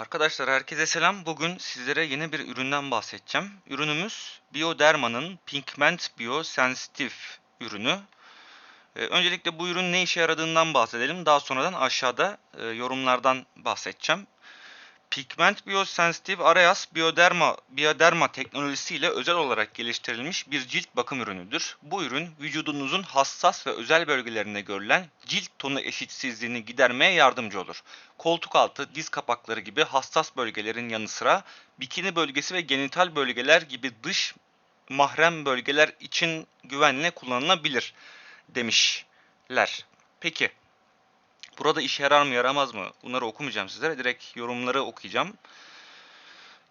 Arkadaşlar herkese selam. Bugün sizlere yeni bir üründen bahsedeceğim. Ürünümüz Bioderma'nın Pigment Bio Sensitive ürünü. Ee, öncelikle bu ürün ne işe yaradığından bahsedelim. Daha sonradan aşağıda e, yorumlardan bahsedeceğim. Pigment Biosensitive Areas Bioderma, Bioderma teknolojisiyle özel olarak geliştirilmiş bir cilt bakım ürünüdür. Bu ürün vücudunuzun hassas ve özel bölgelerinde görülen cilt tonu eşitsizliğini gidermeye yardımcı olur. Koltuk altı, diz kapakları gibi hassas bölgelerin yanı sıra bikini bölgesi ve genital bölgeler gibi dış mahrem bölgeler için güvenle kullanılabilir demişler. Peki Burada işe yarar mı yaramaz mı? Bunları okumayacağım sizlere. Direkt yorumları okuyacağım.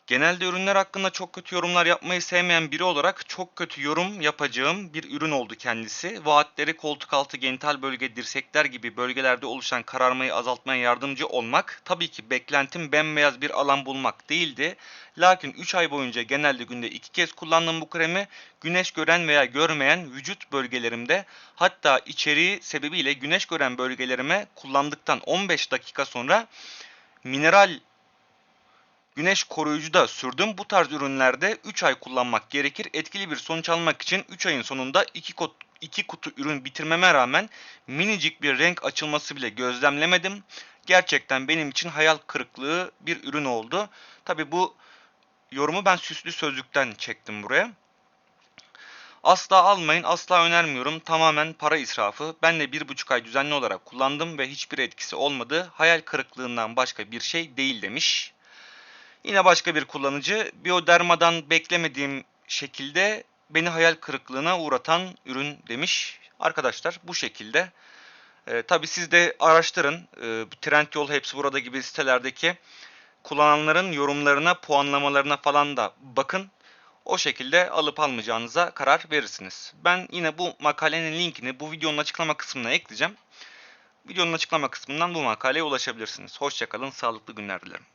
Genelde ürünler hakkında çok kötü yorumlar yapmayı sevmeyen biri olarak çok kötü yorum yapacağım bir ürün oldu kendisi. Vaatleri koltuk altı, genital bölge, dirsekler gibi bölgelerde oluşan kararmayı azaltmaya yardımcı olmak. Tabii ki beklentim bembeyaz bir alan bulmak değildi. Lakin 3 ay boyunca genelde günde 2 kez kullandım bu kremi. Güneş gören veya görmeyen vücut bölgelerimde hatta içeriği sebebiyle güneş gören bölgelerime kullandıktan 15 dakika sonra mineral güneş koruyucu da sürdüm. Bu tarz ürünlerde 3 ay kullanmak gerekir. Etkili bir sonuç almak için 3 ayın sonunda 2 kutu, 2 kutu ürün bitirmeme rağmen minicik bir renk açılması bile gözlemlemedim. Gerçekten benim için hayal kırıklığı bir ürün oldu. Tabi bu yorumu ben süslü sözlükten çektim buraya. Asla almayın, asla önermiyorum. Tamamen para israfı. Ben de bir buçuk ay düzenli olarak kullandım ve hiçbir etkisi olmadı. Hayal kırıklığından başka bir şey değil demiş. Yine başka bir kullanıcı Bioderma'dan beklemediğim şekilde beni hayal kırıklığına uğratan ürün demiş. Arkadaşlar bu şekilde. E, tabii siz de araştırın. E, Trendyol hepsi burada gibi sitelerdeki kullananların yorumlarına, puanlamalarına falan da bakın. O şekilde alıp almayacağınıza karar verirsiniz. Ben yine bu makalenin linkini bu videonun açıklama kısmına ekleyeceğim. Videonun açıklama kısmından bu makaleye ulaşabilirsiniz. Hoşçakalın, sağlıklı günler dilerim.